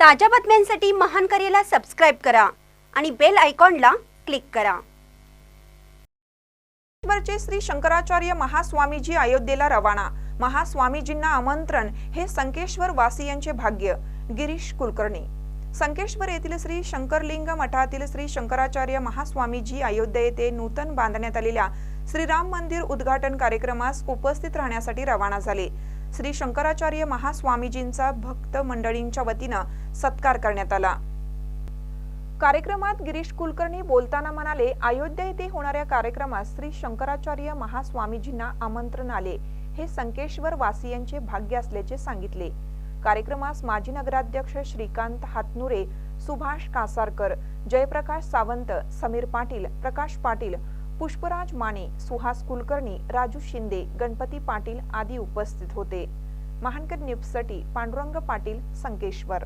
ताज्या बातम्यांसाठी महान करेला सबस्क्राईब करा आणि बेल आयकॉनला क्लिक करा. श्री शंकराचार्य महास्वामीजी अयोध्येला रवाना. महास्वामीजींना आमंत्रण हे संकेश्वर वासियांचे भाग्य गिरीश कुलकर्णी. संकेश्वर येथील श्री शंकरलिंग मठातील श्री शंकराचार्य महास्वामीजी अयोध्या येथे नूतन बांधण्यात आलेल्या श्रीराम मंदिर उद्घाटन कार्यक्रमास उपस्थित राहण्यासाठी रवाना झाले. श्री शंकराचार्य महास्वामीजींचा भक्त मंडळींच्या वतीनं सत्कार करण्यात आला. कार्यक्रमात गिरीश कुलकर्णी बोलताना म्हणाले अयोध्या येथे होणाऱ्या कार्यक्रमात श्री शंकराचार्य महास्वामीजींना आमंत्रण आले हे संकेश्वर वासियांचे भाग्य असल्याचे सांगितले. कार्यक्रमास माजी नगराध्यक्ष श्रीकांत हातनुरे सुभाष कासारकर जयप्रकाश सावंत समीर पाटील प्रकाश पाटील पुष्पराज माने सुहास कुलकर्णी राजू शिंदे गणपती पाटील आदी उपस्थित होते. महानकर न्यूजसाठी पांडुरंग पाटील संकेश्वर.